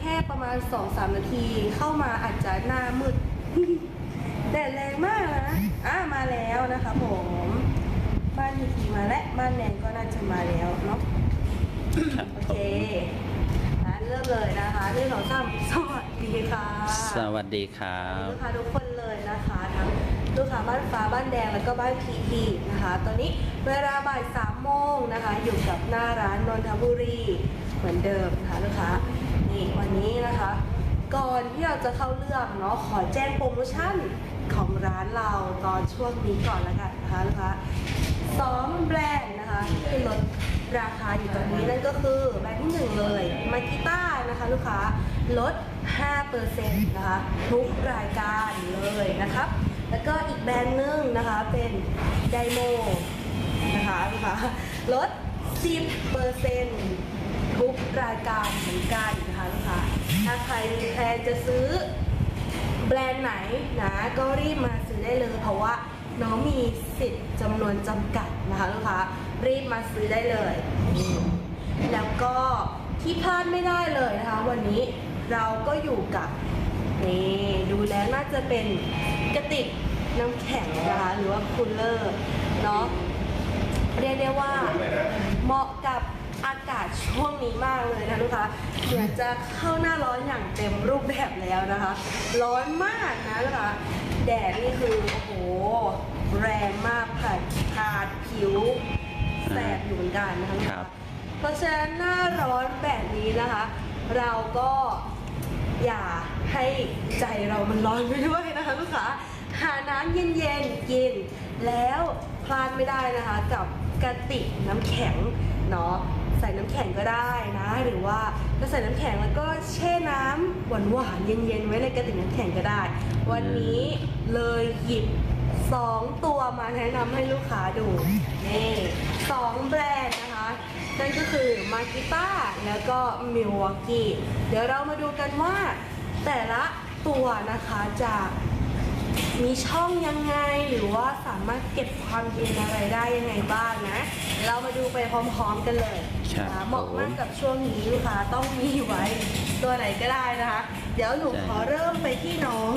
แค่ประมาณ2-3นาที เข้ามาอาจจะหน้ามืดแดดแรงมากนะอะมาแล้วนะคะผมบ้านพีทีมาและบ้านแนนก็น่าจะมาแล้วเนาะครับโอผเคมงั้นเริ่มเลยนะคะเรื่องของซ้ำสวัสดีค่ะสวัสดีครับลูกค้าทุกคนเลยนะคะทั้งลูกค้าบ้านฟ้าบ้านแดงแล้วก็บ้านพีทีนะคะ ตอนนี้เวลาบ่ายสามโมงนะคะ อยู่กับหน้าร้านนนทบุรีเหมือนเดิมนะคะลูกค้า วันนี้นะคะ ก่อนที่เราจะเข้าเรื่องเนาะขอแจ้งโปรโมชั่นของร้านเราตอนช่วงนี้ก่อนล้วกันนะคะลูกค้าสองแบรนด์นะคะที่ลดราคาอยู่ตอนนี้นั่นก็คือแบรนด์ที่หนึ่งเลยมากิต้านะคะลูกค้าลด 5%นะคะทุกรายการเลยนะครับ แล้วก็อีกแบรนด์หนึ่งนะคะเป็นไดโมนะคะลูกค้าลด 10% ทุกรายการเหมือนกันนะคะลูกค้าถ้าใครมีแพลนจะซื้อแบรนด์ไหนนะก็รีบมาซื้อได้เลย เพราะว่าน้องมีสิทธิ์จำนวนจำกัดนะคะลูกค้ารีบมาซื้อได้เลย แล้วก็ที่พลาดไม่ได้เลยนะคะ วันนี้เราก็อยู่กับนี่ดูแล้วน่าจะเป็นกระติกน้ำแข็งนะคะหรือว่าคูลเลอร์เนาะเรียกได้ว่าเหมาะกับ อากาศช่วงนี้มากเลยนะลูกค้าเหมือนจะเข้าหน้าร้อนอย่างเต็มรูปแบบแล้วนะคะ ร้อนมากนะลูกค้าแดดนี่คือโอ้โหแรงมากผ่านขาดผิวแสบอยู่เหมือนกันนะคะลูกครัค้าบเพราะฉะนั้นหน้าร้อนแบบนี้นะคะ เราก็อย่าให้ใจเรามันร้อนไปด้วยนะคะลูกค้าหาน้ำเย็นๆกิน แล้วพลาดไม่ได้นะคะกับกระติกน้ำแข็งเนาะ ใส่น้ำแข็งก็ได้นะ หรือว่าจะใส่น้ำแข็งแล้วก็แช่น้ำหวานๆเย็นๆไว้ในกระติกน้ำแข็งก็ได้ วันนี้เลยหยิบสองตัวมาแนะนำให้ลูกค้าดูนี่สองแบรนด์นะคะนั่นก็คือมากิต้าแล้วก็มิวอกกี้เดี๋ยวเรามาดูกันว่าแต่ละตัวนะคะจะ มีช่องยังไงหรือว่าสามารถเก็บความเย็นอะไรได้ยังไงบ้างนะ เรามาดูไปพร้อมๆกันเลยครับนะเหมาะมากผมกับช่วงนี้ลูกค้าต้องมีไว้ตัวไหนก็ได้นะคะ เดี๋ยวหนูใช่ ขอเริ่มไปที่น้อง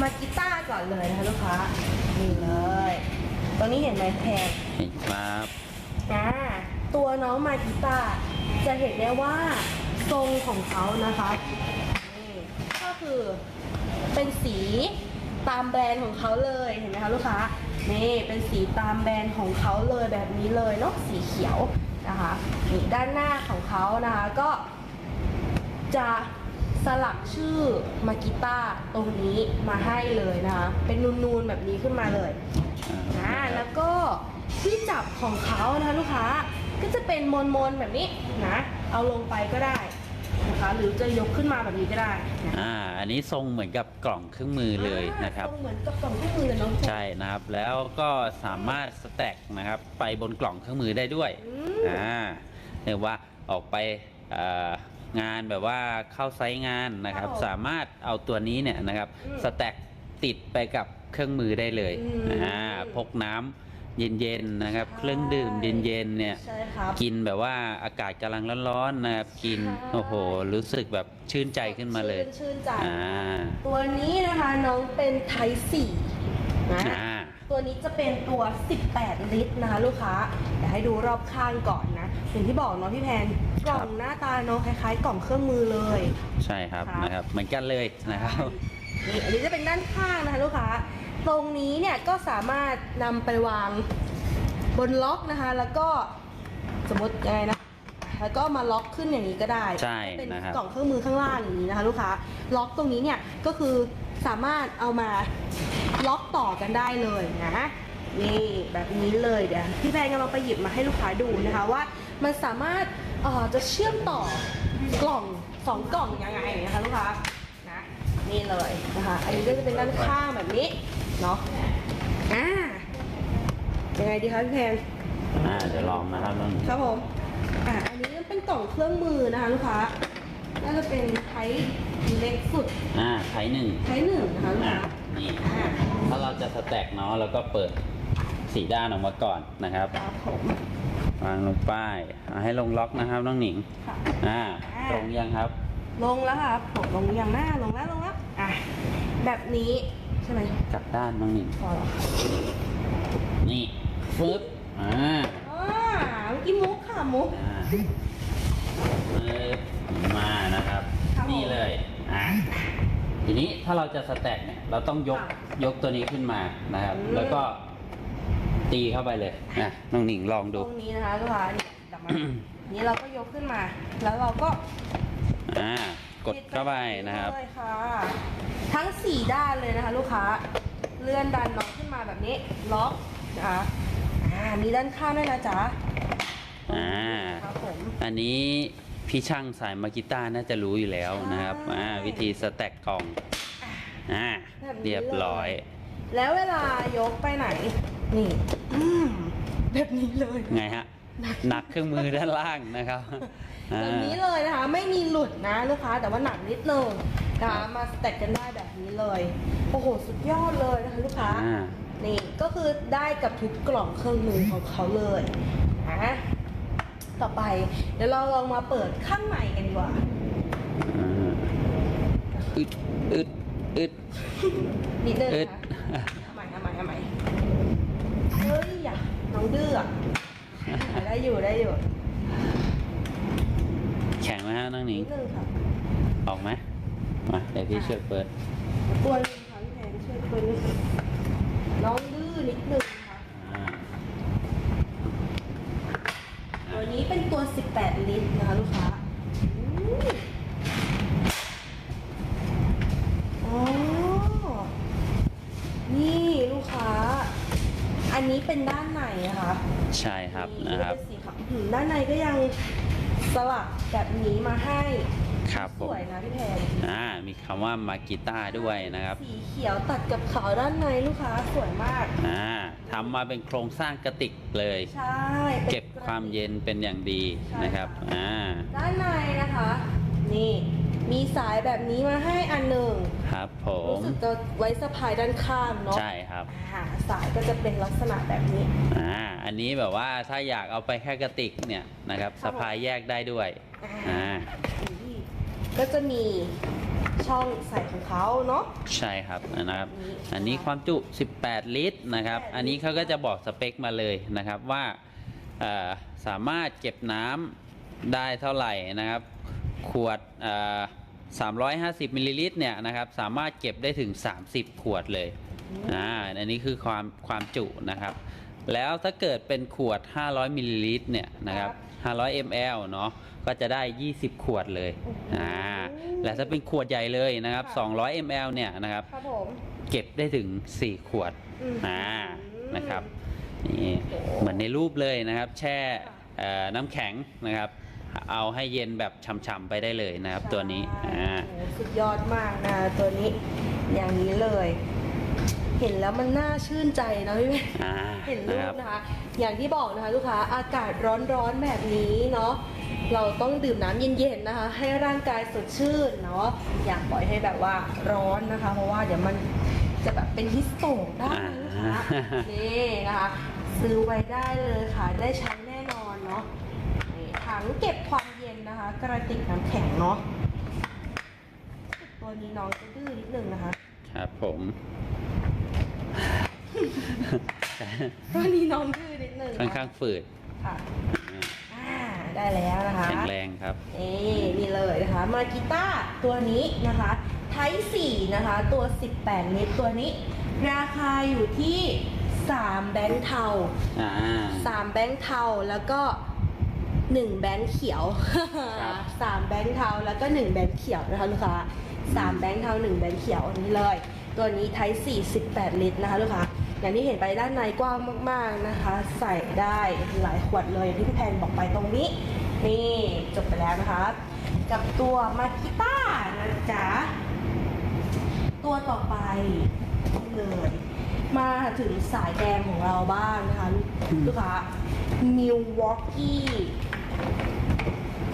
มากิต้าก่อนเลยนะคะลูกค้านี่เลยตรงนี้เห็นไหมแพง เห็นครับ อ่าตัวน้องมากิต้าจะเห็นได้ว่าทรงของเขานะคะนี่ก็คือเป็นสี ตามแบรนด์ของเขาเลยเห็นไหมคะลูกค้านี่เป็นสีตามแบรนด์ของเขาเลยแบบนี้เลยเนาะสีเขียวนะคะนี่ด้านหน้าของเขานะคะก็จะสลักชื่อมากิต้าตรงนี้มาให้เลยนะคะ เป็นนูนๆแบบนี้ขึ้นมาเลยอ่าแล้วก็ที่จับของเขานะคะลูกค้าก็จะเป็นมนๆแบบนี้นะ เอาลงไปก็ได้ นะคะ หรือจะยกขึ้นมาแบบนี้ก็ได้นะอ่าอันนี้ทรงเหมือนกับกล่องเครื่องมือเลยนะครับอ่าทงเหมือนกับกล่องเครื่องมือเลยน้องใช่นะครับ แล้วก็สามารถสแต็กนะครับ ไปบนกล่องเครื่องมือได้ด้วยอืมอ่าเรียกว่าออกไปเอ่องานแบบว่าเข้าไซต์งานนะครับครับผมสามารถเอาตัวนี้เนี่ยนะครับอืมสแต็กติดไปกับเครื่องมือได้เลยอืมอ่าพกน้ำ เย็นๆนะครับใช่เครื่องดื่มเย็นๆเนี่ยใช่ครับกินแบบว่าอากาศกำลังร้อนๆนะครับกินใช่โอ้โห รู้สึกแบบชื่นใจขึ้นมาเลยชื่นชื่นใจ อ่าตัวนี้นะคะน้องเป็นไทสี่นะอ่า ตัวนี้จะเป็นตัว 18 ลิตรนะคะลูกค้าเดี๋ยวให้ดูรอบข้างก่อนนะอย่างที่บอกเนาะพี่แพนกล่องหน้าตาเนาะคล้ายๆ กล่องเครื่องมือเลย ใช่ครับครับ นะครับ เหมือนกันเลยนะครับ นี่อันนี้จะเป็นด้านข้างนะคะลูกค้า ตรงนี้เนี่ยก็สามารถนำไปวางบนล็อกนะคะ แล้วก็สมมติยังไงนะ แล้วก็มาล็อกขึ้นอย่างนี้ก็ได้ใช่เป็นนะครับ กล่องเครื่องมือข้างล่างอย่างนี้นะคะ ลูกค้าล็อกตรงนี้เนี่ยก็คือสามารถเอามาล็อกต่อกันได้เลยนะนี่แบบนี้เลยเดี๋ยวพี่แพนกำลังไปหยิบมาให้ลูกค้าดูนะคะว่า มันสามารถเอ่อจะเชื่อมต่อกล่องสองกล่องยังไงนะคะลูกค้านะนี่เลยนะคะอันนี้ก็จะเป็นด้านข้างแบบนี้ เนาะอ่ายังไงดีคะพี่แพนอ่าเดี๋ยวลองนะครับน้องครับผมอ่าอันนี้เป็นกล่องเครื่องมือนะคะลูกค้าน่าจะเป็นไทป์เล็กสุดอ่าไทยหนึ่งไทป์หนึ่งนะคะลูกอ่าค้านี่อ่าถ้าเราจะสแต็กเนาะเราก็เปิดสีด้านออกมาก่อนนะครับ ครับผมวางลงไปเอาให้ลงล็อกนะครับน้องหนิง ค่ะ อ่าอ่า ตรงยังครับ ลงแล้วครับผมลงอย่างหน้าลงแล้วลงแล้วอะแบบนี้ใช่ไหมกลับด้านน้องหนิงพอแล้วค่ะนี่ฟึบอ่าอ่าเมื่อกี้มุกค่ะมุกอ่าฟึบมานะครับครับผมนี่เลยอะทีนี้ถ้าเราจะสแต็กเนี่ยเราต้องยกค่ะยกตัวนี้ขึ้นมานะครับอืมแล้วก็ตีเข้าไปเลยนะน้องหนิงลองตดูรงนี้นะคะลูกค้านี่ดับมานี่เราก็ยกขึ้นมา แล้วเราก็ อ่ากดเข้าไปนะครับเลยค่ะ ทั้งสี่ด้านเลยนะคะ ลูกค้า เลื่อนดันน้องขึ้นมาแบบนี้ ล็อกนะคะอ่ามีด้านข้างด้วยนะจ๊ะอ่าครับผม อันนี้พี่ช่างสายมากิต้าน่าจะรู้อยู่แล้วนะครับใช่อ่าวิธีสแต็กกล่องอ่าแบบนี้ เรียบร้อย แล้วเวลายกไปไหน นี่อืมแบบนี้เลย ไงฮะ หนักเครื่องมือด้านล่างนะครับอ่า แบบนี้เลยนะคะ ไม่มีหลุดนะลูกค้าแต่ว่าหนักนิดนึง นะคะมาสแต็กกันได้แบบนี้เลย โอ้โห สุดยอดเลยนะคะลูกค้า อ่า นี่ ก็คือได้กับทุกกล่องเครื่องมือของเขาเลยนะต่อไปเดี๋ยวเราลองมาเปิดข้างในกันดีกว่า อ่าอึดอึดอึด นิดนึงอึดนะคะทำไมทำไมทำไมเฮ้ยอย่าน้องดื้ออะได้อยู่ได้อยู่แข็งไหมฮะน้องหนินิงดนึงค่ะ ออกไหม มาเดี๋ยวพี่ช่วยเปิดตัวนึงค่ะพี่แพนช่วยตัวนึงน้องดื้อนิดนึงค่ะ อ่าตัวนี้เป็นตัว 18 ลิตรนะคะลูกค้าอืมอ๋อ นี่ลูกค้า อันนี้เป็นด้านในนะคะ ใช่ครับนี่นะครับเป็นสีขาวอืมด้านในก็ยังสลักแบบนี้มาให้ ครับผสมวยนะพี่แพนอ่ามีคำว่ามากิต้าด้วยนะครับสีเขียวตัดกับขาวด้านในลูกค้าสวยมาก อ่าทำมาเป็นโครงสร้างกระติกเลย ใช่ป็น เก็บความเย็นเป็นอย่างดีนะครับอ่าด้านในนะคะ นี่มีสายแบบนี้มาให้อันหนึ่งครับผมรู้สึกจะไว้สะพายด้านข้างเนาะใช่ครับอ่าสายก็จะเป็นลักษณะแบบนี้ อ่าอันนี้แบบว่าถ้าอยากเอาไปแค่กระติกเนี่ยนะครับครัสะบผมพายแยกได้ด้วยอ่านี่ ก็จะมีช่องใส่ของเขาเนาะ ใช่ครับนะครับนี่อันนี้ความจุ 18 ลิตรนะครับ18อันนี้เขาก็จะบอกสเปคมาเลยนะครับว่าเอ่อสามารถเก็บน้ำได้เท่าไหร่นะครับ ขวดเอ่อ350มิลลิลิตรเนี่ยนะครับ สามารถเก็บได้ถึง 30 ขวดเลยอ่าอันนี้คือความความจุนะครับ แล้วถ้าเกิดเป็นขวด 500มิลลิลิตรเนี่ยนะครับ500 ml เนาะ ก็จะได้ 20 ขวดเลยอ่าและถ้าเป็นขวดใหญ่เลยนะครับ 200 ml เนี่ยนะครับ ครับผม เก็บได้ถึง 4 ขวดอืม อ่านะครับนี่เหมือนในรูปเลยนะครับ แช่เอ่อน้ำแข็งนะครับ เอาให้เย็นแบบช่ำๆไปได้เลยนะครับ ตัวนี้ใช่อ่า โอ้โหสุดยอดมากนะตัวนี้ อย่างนี้เลย เห็นแล้วมันน่าชื่นใจนะพี่แม่อ่าเห็นรูนะคปรับนะคะ อย่างที่บอกนะคะ ลูกค้าอากาศร้อนๆแบบนี้เนาะ เราต้องดื่มน้ำเย็นๆนะคะ ให้ร่างกายสดชื่นเนาะอยากปล่อยให้แบบว่าร้อนนะคะ เพราะว่าเดี๋ยวมันจะแบบเป็นฮิสโตกได้นะลูกค้านี่นะคะ ซื้อไว้ได้เลยค่ะ ได้ใช้แน่นอนเนาะนี่ถังเก็บความเย็นนะคะ กระติกน้ำแข็งเนาะตัวนี้น้องจะดื้อนิดนึงนะคะ ครับผมตัวนี้น้องดื้อนิดนึงค่อนนะข้างฝืดค่ะอ่า ได้แล้วนะคะ แข็งแรงครับนี่นี่เลยนะคะมากีต้าตัวนี้นะคะไทป์4นะคะ ตัว 18 ลิตรตัวนี้ ราคาอยู่ที่3แบงค์เทาอ่า3แบงค์เทาแล้วก็1แบงค์เขียวครับสามแบงค์เทาแล้วก็1แบงค์เขียวนะคะลูกค้าสามแบงค์เทา1แบงค์เขียวอันนี้เลย ตัวนี้ไทป์4 18ลิตรนะคะลูกค้า อย่างที่เห็นไปด้านในกว้างมาก ๆนะคะ ใส่ได้หลายขวดเลยอย่างที่พี่แพนบอกไปตรงนี้ นี่จบไปแล้วนะคะ กับตัวมาคิต้านะจ๊ะตัวต่อไปนี่เลย มาถึงสายแดงของเราบ้างนะคะ ลูกค้า Milwaukee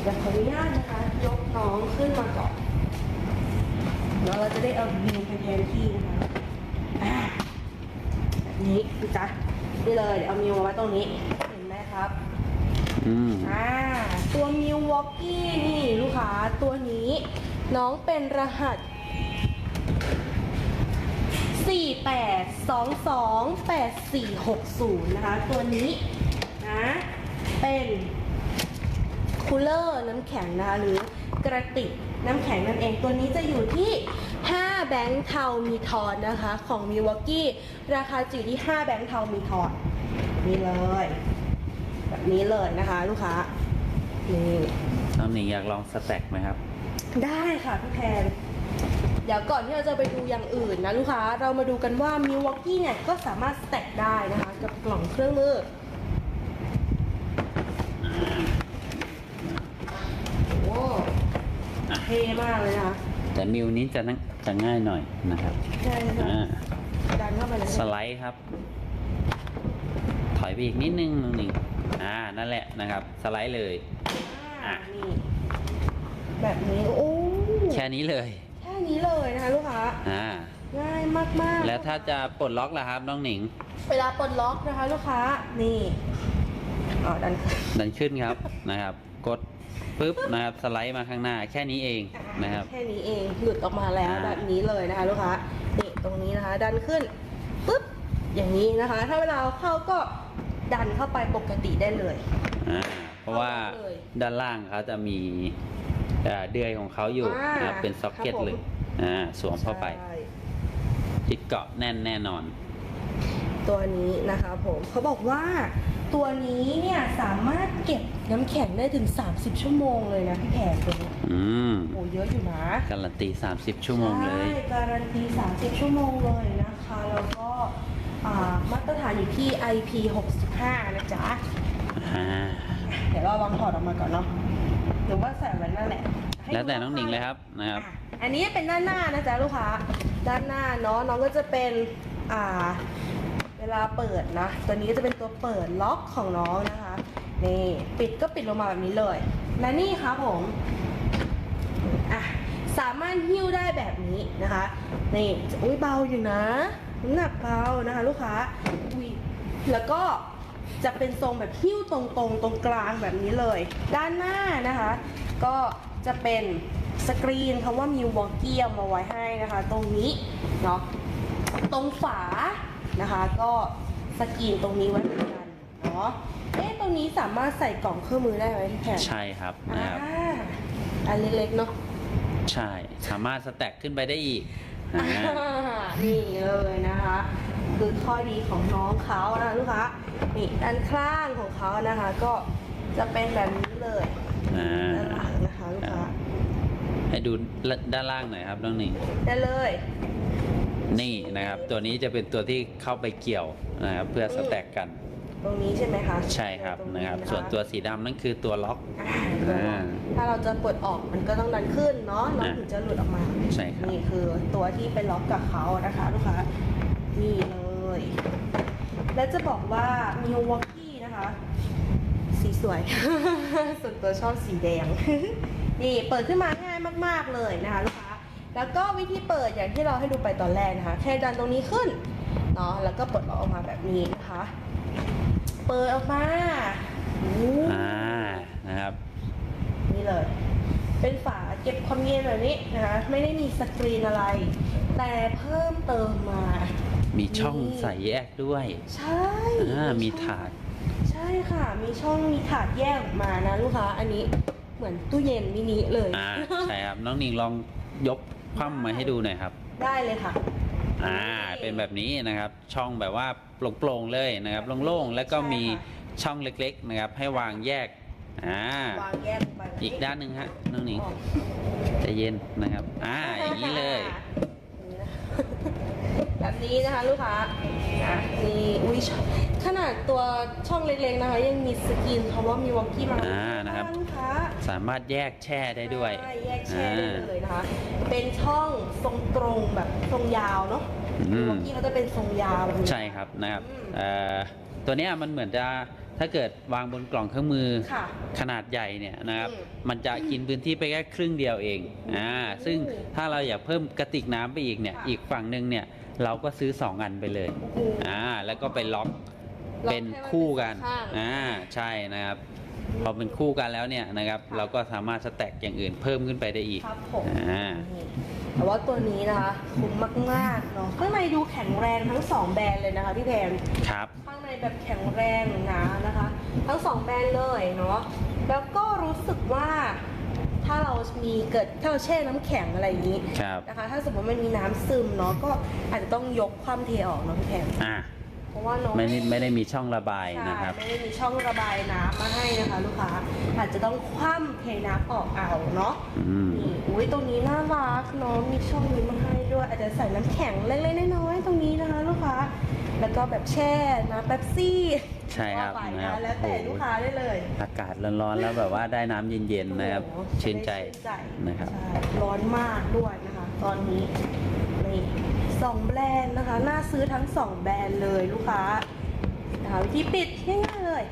เดี๋ยวขออนุญาตนะคะ ยกน้องขึ้นมาก่อนแล้วเราจะได้เอาวิวไปแทนที่นะคะ อ่าแบบนี้ดูจ๊ะนี่เลยเดี๋ยวเอามิวมาไว้ตรงนี้เห็นไหมครับอืมอ่าตัวมิววอกกี้นี่ลูกค้าตัวนี้ น้องเป็นรหัส 48228460 นะคะ ตัวนี้นะเป็นคูลเลอร์น้ำแข็งนะคะหรือกระติกน้ำแข็งนั่นเองตัวนี้จะอยู่ที่ 5 แบงค์เทามีทอนนะคะ ของมิว a กี้ราคาจะอยู่ที่ 5 แบงค์เทามีทอนนี่เลย แบบนี้เลยนะคะลูกค้านี่น้องหนิงอยากลองสแต็กไหมครับ ได้ค่ะพี่แพนเดี๋ยวก่อนที่เราจะไปดูอย่างอื่นนะลูกค้าเรามาดูกันว่ามิว a กี้เนี่ยก็สามารถสแต็กได้นะคะ กับกล่องเครื่องมือโอ้เท่มากเลยนะคะ แต่มิวนี้จะนั่งจะง่ายหน่อยนะครับใช่ค่ะอ่าดันเข้าไปเลยสไลด์ครับ ถอยไปอีกนิดนึงน้องหนิงอ่านั่นแหละนะครับ สไลด์เลย อ่านี่แบบนี้โอ้แค่นี้เลยแค่นี้เลยนะคะลูกค้าอ่าง่ายมากๆแล้วถ้าจะปลดล็อกล่ะครับน้องหนิง เวลาปลดล็อกนะคะ ลูกค้านี่อ๋อดันดันขึ้นครับนะครับ กด ปุ๊บนะครับสไลด์มาข้างหน้าแค่นี้เองนะครับ แค่นี้เองหลุดออกมาแล้วอ่า แบบนี้เลยนะคะลูกค้านี่ตรงนี้นะคะ ดันขึ้นปุ๊บอย่างนี้นะคะ ถ้าเวลาเอาเข้าก็ดันเข้าไปปกติได้เลย อ่าเพราะว่าเข้าเลยด้านล่างเขาจะมีเอ่อเดือยของเขาอยู่อ่านะครับเป็นซ็อกเก็ตครับผม เลยอ่าสวมเข้าไปใช่ ติดเกาะแน่นแน่นอน ตัวนี้นะคะผมเขาบอกว่า ตัวนี้เนี่ยสามารถเก็บน้ำแข็งได้ถึง 30 ชั่วโมงเลยนะพี่แพรตัวนี้อืมโอ้เยอะอยู่นะ การันตี 30 ชั่วโมงเลย ใช่การันตี 30 ชั่วโมงเลยนะคะ แล้วก็อ่ามาตรฐานอยู่ที่ IP 65นะจ๊ะ อ่า เดี๋ยวเราลองถอดออกมาก่อนเนาะหรือว่าใส่ไว้นั่นแหละให้แล้วแต่ดูน้องหนิงเลยครับนะครับ อะอันนี้เป็นด้านหน้านะจ๊ะลูกค้า ด้านหน้าเนาะน้องก็จะเป็นอ่าเวลาเปิดนะ ตัวนี้ก็จะเป็นตัวเปิดล็อกของน้องนะคะ นี่ปิดก็ปิดลงมาแบบนี้เลย และนี่ครับผมอะสามารถหิ้วได้แบบนี้นะคะ นี่อุ้ยเบาอยู่นะน้ำหนักเบานะคะ ลูกค้าอุ้ยแล้วก็จะเป็นทรงแบบหิ้วตรงๆตรงกลางแบบนี้เลย ด้านหน้านะคะ ก็จะเป็นสกรีนคำว่ามิววอ k กี้เอามาไว้ให้นะคะ ตรงนี้เนาะตรงฝา นะคะ ก็สกรีนตรงนี้ไว้เหมือนกันเนาะเอ๊ะตรงนี้สามารถใส่กล่องเครื่องมือได้ไหมพี่แพนใช่ครับอ่านะครับ อันเล็กๆเนาะใช่ สามารถสแต็กขึ้นไปได้อีกอ่านี่เลยนะคะ คือข้อดีของน้องเขานะลูกค้านี่ด้านข้างของเขานะคะ ก็จะเป็นแบบนี้เลยอ่าด้านหลังนะคะลูกค้าให้ดูด้านล่างหน่อยครับน้องหนิงได้เลย นี่นะครับ ตัวนี้จะเป็นตัวที่เข้าไปเกี่ยวนะครับเพื่อสแต็กกัน ตรงนี้ใช่ไหมคะใช่ครับตงนะครับ ส่วนตัวสีดำนั่นคือตัวล็อก อ่าอ่าถ้าเราจะปลดออกมันก็ต้องดันขึ้นเนาะน้องอ่าถึงจะหลุดออกมาใช่ครับ นี่คือตัวที่ไปล็อกกับเขานะคะลูกค้านี่เลย และจะบอกว่ามิววอกกี้นะคะ สีสวย ส่วนตัวชอบสีแดง นี่เปิดขึ้นมาง่ายมาก ๆเลยนะคะลูกค้า แล้วก็วิธีเปิดอย่างที่เราให้ดูไปตอนแรกนะคะ แค่ดันตรงนี้ขึ้นเนาะแล้วก็เปิดออกมาแบบนี้นะคะ เปิดออกมาอู้อ่านะครับ นี่เลย เป็นฝาเก็บความเย็นแบบนี้นะคะ ไม่ได้มีสกรีนอะไร แต่เพิ่มเติมมา มีช่องนี่ใส่แยกด้วย ใช่อ่ามีช่องถาด ใช่ค่ะ มีช่องมีถาดแยกออกมานะลูกค้า อันนี้เหมือนตู้เย็นมินิเลย อ่า ใช่ครับ น้องหนิงลองยก คว่ำมาให้ดูหน่อยครับ ได้เลยค่ะ อ่า เป็นแบบนี้นะครับ ช่องแบบว่าโปร่งๆเลยนะครับ โล่งๆ แล้วก็มีใช่ค่ะช่องเล็กๆนะครับ ให้วางแยก อ่า วางแยกลงไปแบบอีกด้านหนึ่งฮะ น้องหนิงอ๋อใจเย็นนะครับ อ่า อย่างนี้เลย แบบนี้นะคะลูกค้าอะนี่อุ้ยช่อง ขนาดตัวช่องเล็กๆนะคะ ยังมีสกรีนคำว่ามีวอกกี้มาอ่านะครับ ลูกค้าสามารถแยกแช่ได้ด้วยใช่แยกแช่ได้เลยนะคะ เป็นช่องทรงตรงแบบทรงยาวเนาะอืมเมื่อกี้เขาจะเป็นทรงยาวแบบนี้ใช่ครับนะครับอืมเอ่อตัวเนี้ยมันเหมือนจะถ้าเกิดวางบนกล่องเครื่องมือค่ะขนาดใหญ่เนี่ยนะครับอืมมันจะกินพื้นที่ไปแค่ครึ่งเดียวเองอ่าซึ่งโอ้ถ้าเราอยากเพิ่มกระติกน้ำไปอีกเนี่ยค่ะอีกฝั่งหนึ่งเนี่ยเราก็ซื้อ 2 อันไปเลยโอ้โหอ่าแล้วก็ไปล็อกล็อก เป็นให้มันคู่กันเป็นสองข้างอ่าใช่นะครับพอเป็นคู่กันแล้วเนี่ยนะครับ เราก็สามารถสแต็กอย่างอื่นเพิ่มขึ้นไปได้อีกครับผมอ่านี่แต่ว่าตัวนี้นะคะคุ้มมากๆเนาะข้างในดูแข็งแรงทั้งสองแบรนด์เลยนะคะพี่แพนครับข้างในแบบแข็งแรงหนานะคะ ทั้งสองแบรนด์เลยเนาะแล้วก็รู้สึกว่าถ้าเรามีเกิดถ้าเราแช่น้ำแข็งอะไรอย่างนี้ครับนะคะ ถ้าสมมติมันมีน้ำซึมเนาะก็อาจจะต้องยกความเทออกเนาะพี่แพนอ่า เพราะว่าน้องไม่ได้ไม่ได้มีช่องระบายใช่นะครับไม่ได้มีช่องระบายน้ำมาให้นะคะลูกค้าอาจจะต้องคว่ำเทน้ำออกเอาเนาะอืม นี่อุ้ยตรงนี้น่ารักเนาะมีช่องนี้มาให้ด้วย อาจจะใส่น้ำแข็งเล็กๆน้อยๆตรงนี้นะคะลูกค้าแล้วก็แบบแช่น้ำเป๊ปซี่ใช่ครับว่าไปนะครันะบแล้วแต่ลูกค้าได้เลยอากาศร้อนๆแล้วแบบว่าได้น้ำเย็นๆนะครับ โอ้โหชื่นใจชื่นใจนะครับ ใช่ร้อนมากด้วยนะคะ ตอนนี้ นี่สองแบรนด์นะคะ น่าซื้อทั้งสองแบรนด์เลยลูกค้านะคะวิธีปิดง่ายๆเลย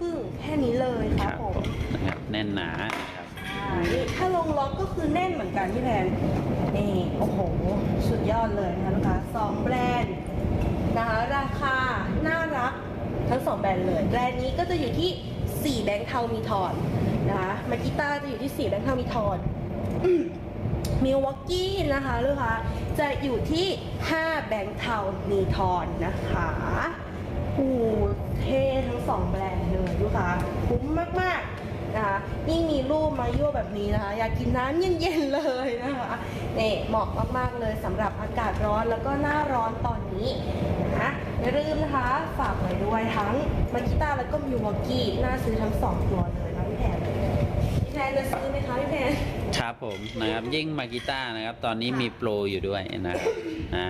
ปึ้งแค่นี้เลยครับผมนะครับแน่นหนานะครับอ่านี่ถ้าลงล็อกก็คือแน่นเหมือนกันพี่แพนนี่โอ้โห สุดยอดเลยนะคะลูกค้าสองแบรนด์นะคะราคาน่ารักทั้งสองแบรนด์เลย แบรนด์นี้ก็จะอยู่ที่ 4 แบงค์เทามีทอนนะคะมากิต้าจะอยู่ที่ 4 แบงค์เทามีทอน มิลวอกกี้นะคะลูกค้าจะอยู่ที่ 5 แบงค์เทามีทอนนะคะโอ้โหเท่ทั้งสองแบรนด์เลยลูกค้าคุ้มมากๆนะคะยิ่งมีรูปมายั่วแบบนี้นะคะ อยากกินน้ำเย็นๆเลยนะคะเนี่เหมาะมากๆเลยสำหรับอากาศร้อนแล้วก็หน้าร้อนตอนนี้นะอย่าลืมนะคะ ฝากไว้ด้วยทั้งมากิต้าแล้วก็มิลวอกกี้น่าซื้อทั้งสองตัวเลยนะพี่แพนพี่แพนจะซื้อไหมคะพี่แพน ครับผมนะครับยิ่งมากิต้านะครับ ตอนนี้มีโปรอยู่ด้วยนะครับอ่า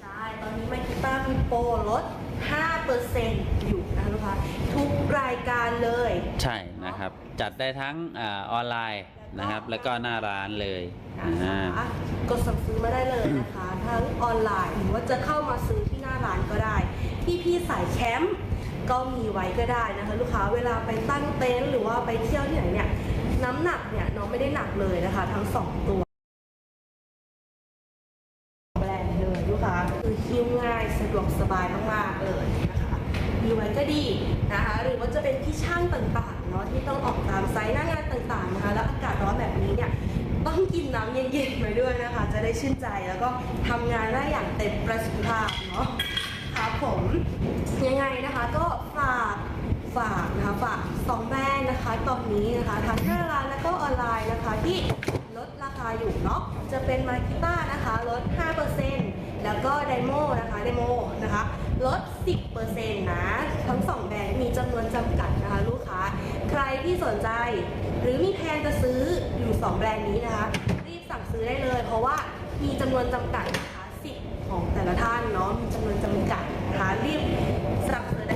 ใช่ ตอนนี้มากิต้ามีโปรลด 5%อยู่นะคะลูกค้าทุกรายการเลย ใช่นะครับ จัดได้ทั้งอาออนไลน์นะครับ แล้วก็หน้าร้านเลยนะอ่าคะกดสั่งซื้อมาได้เลยนะคะ ทั้งออนไลน์หรือว่าจะเข้ามาซื้อที่หน้าร้านก็ได้ ที่พี่สายแคมป์ก็มีไว้ก็ได้นะคะ ลูกค้าเวลาไปตั้งเต็นท์หรือว่าไปเที่ยวที่ไหนเนี่ย น้ำหนักเนี่ยน้องไม่ได้หนักเลยนะคะ ทั้งสองตัว แบรนด์เลยลูกค้าคือหิ้วง่ายสะดวกสบายมากๆเลยนะคะมีไว้ก็ดีนะคะหรือว่าจะเป็นที่ช่างต่างๆเนาะที่ต้องออกตามไซต์หน้างานต่างๆนะคะแล้วอากาศร้อนแบบนี้เนี่ยต้องกินน้ำเย็นๆไปด้วยนะคะ จะได้ชื่นใจแล้วก็ทำงานได้อย่างเต็มประสิทธิภาพเนาะครับผมยังไงนะคะก็ฝาก ฝากนะคะฝากสองแบรนด์นะคะตอนนี้นะคะทั้งหน้าร้านแล้วก็ออนไลน์นะคะที่ลดราคาอยู่เนาะจะเป็นมาคิต้านะคะลด 5%แล้วก็ไดโมนะคะไดโมนะคะลด 10%นะทั้งสองแบรนด์มีจำนวนจำกัดนะคะลูกค้า ใครที่สนใจ หรือมีแผนจะซื้ออยู่ 2 แบรนด์นี้นะคะ รีบสั่งซื้อได้เลย เพราะว่ามีจำนวนจำกัดนะคะสิทธิ์ของแต่ละท่านเนาะมีจำนวนจำกัดนะคะรีบสั่งซื้อ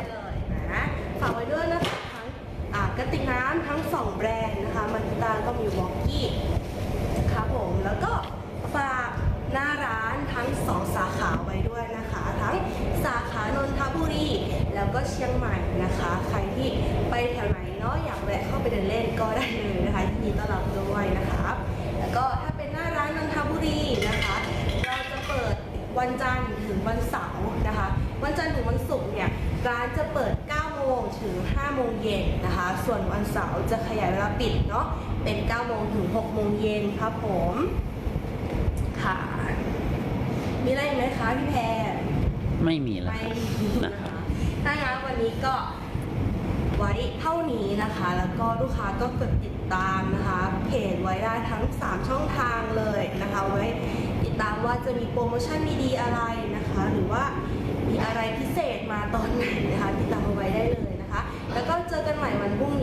ฝากไว้ด้วยนะคะทั้งอ่ากระติกน้ำทั้ง2แบรนด์นะคะมันตาก็มีวอกกี้ครับผมแล้วก็ฝากหน้าร้านทั้งสองสาขาไว้ด้วยนะคะทั้งสาขานนทบุรีแล้วก็เชียงใหม่นะคะ ใครที่ไปแถวไหนเนาะอยากแวะเข้าไปเดินเล่นก็ได้เลยนะคะยินดีต้อนรับด้วยนะครับแล้วก็ถ้าเป็นหน้าร้านนนทบุรีนะคะ เราจะเปิดวันจันทร์ถึงวันเสาร์นะคะ วันจันทร์ถึงวันศุกร์เนี่ยร้านจะเปิด9 โมงถึง 5 โมงเย็นนะคะ ส่วนวันเสาร์จะขยายเวลาปิดเนาะ เป็น 9 โมงถึง 6 โมงเย็นครับผม ค่ะ มีอะไรอีกไหมคะพี่แพรไม่มีแล้วไม่ครับมีนะนะครัคะบถ้างั้นวันนี้ก็ไว้เท่านี้นะคะ แล้วก็ลูกค้าก็กดติดตามนะคะ เพจไว้ได้ทั้ง 3 ช่องทางเลยนะคะ ไว้ติดตามว่าจะมีโปรโมชั่นดีๆอะไรนะคะ หรือว่ามีอะไรพิเศษมาตอนไหนนะคะติดตามเอา ได้เลยนะคะ แล้วก็เจอกันใหม่วันพรุ่งนี้